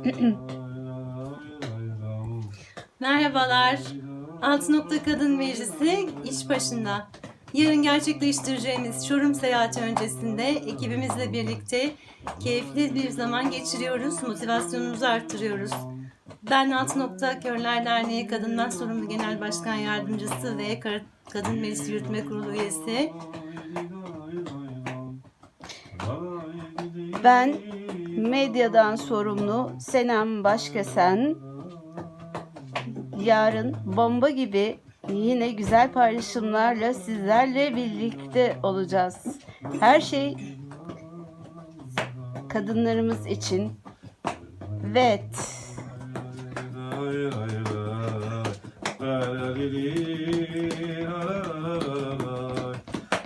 Merhabalar. Altı Nokta Kadın Meclisi iş başında. Yarın gerçekleştireceğimiz Çorum seyahati öncesinde ekibimizle birlikte keyifli bir zaman geçiriyoruz. Motivasyonumuzu arttırıyoruz. Ben Altı Nokta Körler Derneği Kadından Sorumlu Genel Başkan Yardımcısı ve Kadın Meclisi Yürütme Kurulu üyesi. Ben medyadan sorumlu Senem Başkesen. Yarın bomba gibi yine güzel paylaşımlarla sizlerle birlikte olacağız. Her şey kadınlarımız için. Evet. Uzun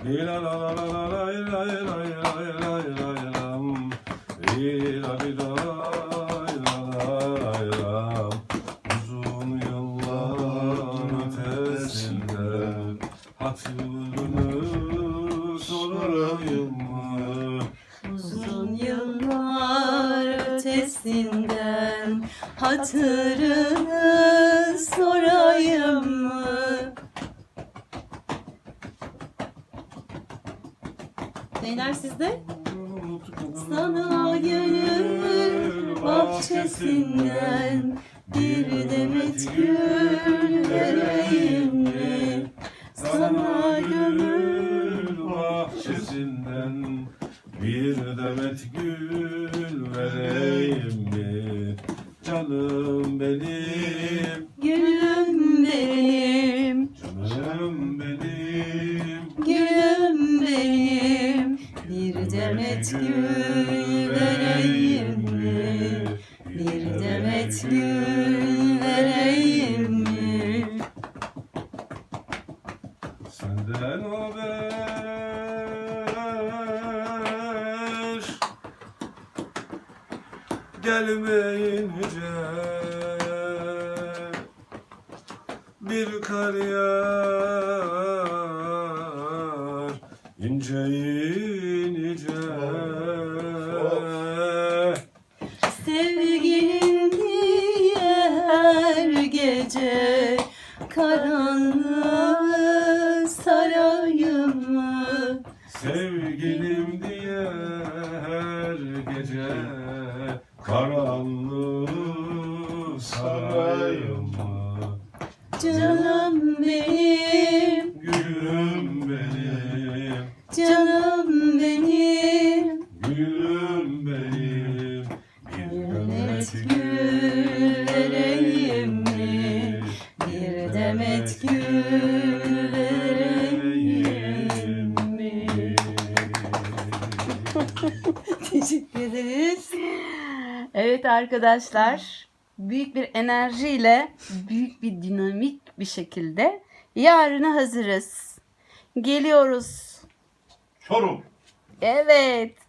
yıllar ötesinden hatırını sorayım mı? Uzun yıllar ötesinden hatırını sorayım mı? Neyler sizde? Sana gönül bahçesinden bir demet gül vereyim mi? Sana gönül bahçesinden bir demet gül vereyim mi? Canım benim, Gülüm benim, gül vereyim mi? Bir demet gül vereyim mi? Senden haber gelmeyince bir kar yağar ince Sevgilim diye her gece karanlığı sarayım mı? Sevgilim diye her gece karanlığı sarayımı Canım benim, Gülüm benim, canım benim. Gülüm Teşekkür ederiz. Evet arkadaşlar, büyük bir enerjiyle, büyük bir dinamik bir şekilde yarına hazırız. Geliyoruz. Çorum Evet.